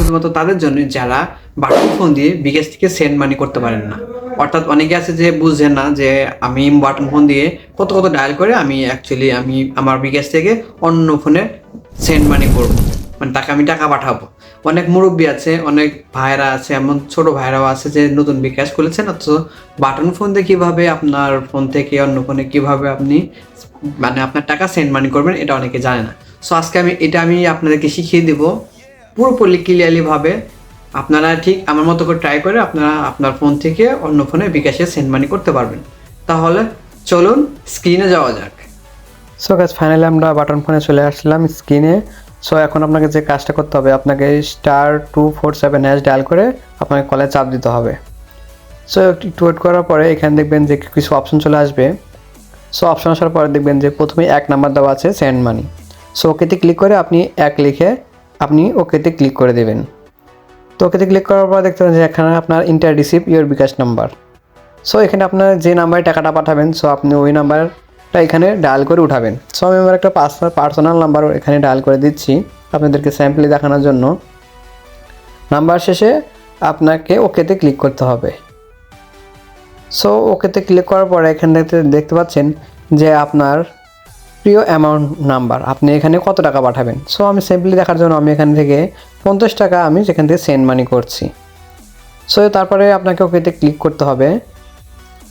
শুধুমাত্র তাদের জন্য যারা বাটন ফোন দিয়ে বিকাশ থেকে সেন্ড মানি করতে পারেন না। অর্থাৎ অনেকে আছে যে বুঝছেন না যে আমি বাটন ফোন দিয়ে কত কত ডায়াল করে আমি অ্যাকচুয়ালি আমি আমার বিকাশ থেকে অন্য ফোনে সেন্ড মানি করব। মানে তাকে আমি টাকা পাঠাবো। অনেক মুরব্বী আছে, অনেক ভাইরা আছে, এমন ছোট ভাইরাও আছে যে নতুন বিকাশ খুলেছেন, অথচ বাটন ফোন দিয়ে কীভাবে আপনার ফোন থেকে অন্য ফোনে কীভাবে আপনি মানে আপনার টাকা সেন্ড মানি করবেন, এটা অনেকে জানে না। সো আজকে আমি, এটা আমি আপনাদেরকে শিখিয়ে দেবো পুরোপুরি ক্লিয়ারলি ভাবে আপনারা ঠিক আমার মতো করে ট্রাই করে আপনারা আপনার ফোন থেকে অন্য ফোনে বিকাশে সেন্ড মানি করতে পারবেন। তাহলে চলুন স্ক্রিনে যাওয়া যাক। সো গাছ ফাইনালি আমরা বাটন ফোনে চলে আসলাম স্ক্রিনে সো এখন আপনাকে যে কাজটা করতে হবে, আপনাকে star two four seven hash dial করে আপনাকে কলে চাপ দিতে হবে। সো একটু ওয়েট করার পরে এখানে দেখবেন যে কিছু অপশন চলে আসবে। সো অপশন আসার পরে দেখবেন যে প্রথমে এক নাম্বার দেওয়া আছে সেন্ড মানি সো ওকেতে ক্লিক করে আপনি এক লিখে আপনি ওকেতে ক্লিক করে দেবেন। তো ওকেতে ক্লিক করার পর দেখতে যে এখানে আপনার enter receive your bKash number so এখানে আপনার যে নাম্বারে টাকাটা পাঠাবেন সো আপনি ওই নাম্বারটা এখানে ডায়াল করে উঠাবেন। সো আমি আমার একটা পার্সোনাল পার্সোনাল নাম্বার এখানে ডায়াল করে দিচ্ছি আপনাদেরকে স্যাম্পলি দেখানোর জন্য। নাম্বার শেষে আপনাকে ওকেতে ক্লিক করতে হবে। সো ওকেতে ক্লিক করার পরে এখানে দেখতে পাচ্ছেন যে আপনার প্রিয় অ্যামাউন্ট নাম্বার আপনি এখানে কত টাকা পাঠাবেন? সো আমি সিম্পলি দেখার জন্য আমি এখান থেকে পঞ্চাশ টাকা আমি সেখান থেকে সেন্ড মানি করছি। সো তারপরে আপনাকে ওকেতে ক্লিক করতে হবে।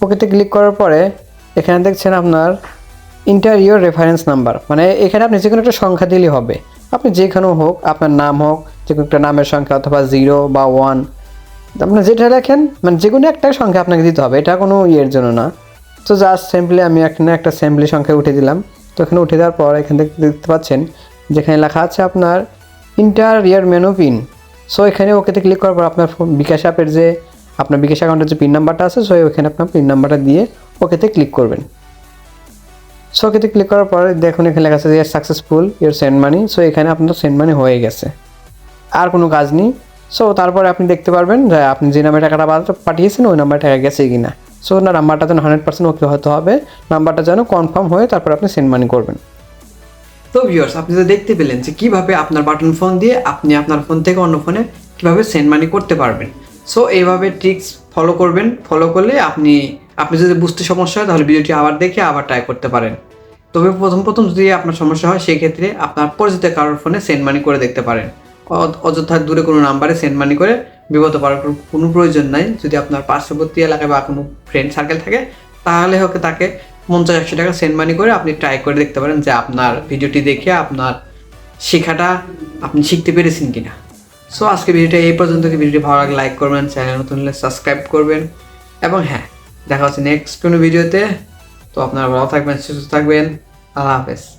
ওকেতে ক্লিক করার পরে এখানে দেখছেন আপনার ইন্টারিয়র রেফারেন্স নাম্বার মানে এখানে আপনি যে কোনো একটা সংখ্যা দিলেই হবে। আপনি যেখানে হোক, আপনার নাম হোক যে কোনো একটা নামের সংখ্যা অথবা জিরো বা ওয়ান আপনি যেটা লেখেন মানে যে কোনো একটা সংখ্যা আপনাকে দিতে হবে, এটা কোনো ইয়ের জন্য না। তো জাস্ট সিম্পলি আমি এখানে একটা সিম্পলি সংখ্যা উঠে দিলাম। তো এখানে উঠে দেওয়ার পর এখান থেকে দেখতে পাচ্ছেন, যেখানে লেখা আছে আপনার enter your menu PIN so এখানে ওকেতে ক্লিক করার পর আপনার ফোন বিকাশ অ্যাপের যে, আপনার বিকাশ অ্যাকাউন্টের যে পিন নাম্বারটা আছে সো ওখানে আপনার পিন নাম্বারটা দিয়ে ওকেতে ক্লিক করবেন। সো ওকেতে ক্লিক করার পর দেখুন এখানে লেখা আছে যে successful your send money so এখানে আপনার সেন্ড মানি হয়ে গেছে। আর কোনো কাজ নেই। সো তারপরে আপনি দেখতে পারবেন যে, আপনি যে নাম্বারে টাকাটা পাঠিয়েছেন, ওই নাম্বারে টাকা গেছে কি না সো না নাম্বারটা যেন হান্ড্রেড পার্সেন্ট ওকে হতে হবে নাম্বারটা যেন কনফার্ম হয়ে তারপর আপনি সেন্ড মানি করবেন। তো ভিউয়ার্স আপনি তো দেখতে পেলেন যে কীভাবে আপনার বাটন ফোন দিয়ে আপনি আপনার ফোন থেকে অন্য ফোনে কীভাবে সেন্ড মানি করতে পারবেন। সো এইভাবে ট্রিক্স ফলো করবেন ফলো করলে আপনি আপনি যদি বুঝতে সমস্যা হয়, তাহলে ভিডিওটি আবার দেখে আবার ট্রাই করতে পারেন। তবে প্রথম প্রথম যদি আপনার সমস্যা হয় সেই ক্ষেত্রে আপনার পরিচিত কারোর ফোনে সেন্ড মানি করে দেখতে পারেন। অযথা দূরে কোনো নাম্বারে সেন্ড মানি করে বিপদ পাওয়ার কোনো- প্রয়োজন নাই। যদি আপনার পার্শ্ববর্তী এলাকায় বা কোনো ফ্রেন্ড সার্কেল থাকে, তাহলে হোক তাকে পঞ্চাশ, একশো টাকা সেন্ড মানি করে আপনি ট্রাই করে দেখতে পারেন যে আপনার ভিডিওটি দেখে আপনার শেখাটা আপনি শিখতে পেরেছেন কিনা। সো আজকে ভিডিওটা এই পর্যন্ত। ভিডিওটি ভালো লাগলে লাইক করবেন চ্যানেল নতুন হলে সাবস্ক্রাইব করবেন। এবং হ্যাঁ দেখা হচ্ছে নেক্সট কোনো ভিডিওতে তো আপনারা ভালো থাকবেন, সুস্থ থাকবেন। আল্লাহ হাফেজ।